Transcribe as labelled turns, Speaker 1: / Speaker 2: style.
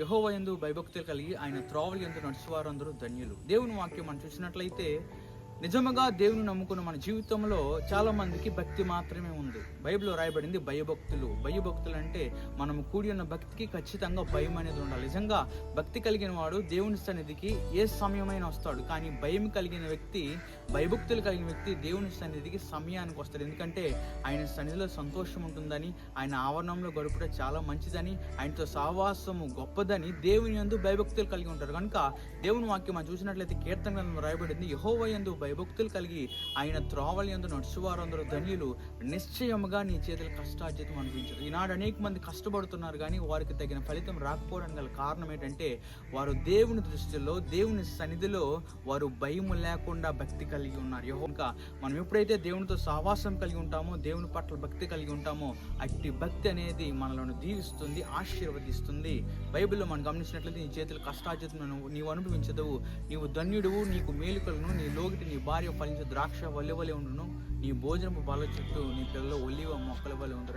Speaker 1: యహోవ ఎందు భయభక్తులు కలిగి ఆయన త్రోవలు ఎందు నడుచువారందరూ ధన్యులు. దేవుని వాక్యం మనం చూసినట్లయితే నిజముగా దేవుని నమ్ముకున్న మన జీవితంలో చాలా మందికి భక్తి మాత్రమే ఉంది. బైబిల్లో రాయబడింది భయభక్తులు. భయభక్తులు అంటే మనం కూడి ఉన్న భక్తికి ఖచ్చితంగా భయం అనేది ఉండాలి. నిజంగా భక్తి కలిగిన వాడు దేవుని సన్నిధికి ఏ సమయమైనా వస్తాడు. కానీ భయం కలిగిన వ్యక్తి భయభక్తులు కలిగిన వ్యక్తి దేవుని సన్నిధికి సమయానికి వస్తాడు. ఎందుకంటే ఆయన సన్నిధిలో సంతోషం ఉంటుందని ఆయన ఆవరణంలో గడుపుట చాలా మంచిదని ఆయనతో సహవాసము గొప్పదని దేవుని యందు భయభక్తులు కలిగి ఉంటారు. కనుక దేవుని వాక్యం మనం చూసినట్లయితే కీర్తన రాయబడింది యహోవ యందు భయభక్తులు కలిగి ఆయన త్రోవల యందు నడుచువారు ధన్యులు. నిశ్చయముగా నీ చేతుల కష్టార్జితం అనిపించదు ఈనాడు అనేక మంది కష్టపడుతున్నారు కానీ వారికి తగిన ఫలితం రాకపోవడానికి గల కారణం ఏంటంటే వారు దేవుని దృష్టిలో దేవుని సన్నిధిలో వారు భయం లేకుండా భక్తి కలిగి ఉన్నారు. ఇంకా మనం ఎప్పుడైతే దేవునితో సహవాసం కలిగి ఉంటామో దేవుని పట్ల భక్తి కలిగి ఉంటామో అట్టి భక్తి అనేది మనలను దీవిస్తుంది ఆశీర్వదిస్తుంది. బైబిల్లో మనం గమనించినట్లయితే నీ చేతులు కష్టార్జితం నువ్వు- నీవు అనుభవించదవు. నీవు ధన్యుడువు నీకు మేలుకలను నీ లోగిటి నీ భార్య ఫలించే ద్రాక్ష వల్లె వలె ఉండును. నీ భోజనపు బల చుట్టూ నీ పిల్లలు ఒలివ మొక్కల వలె ఉండు.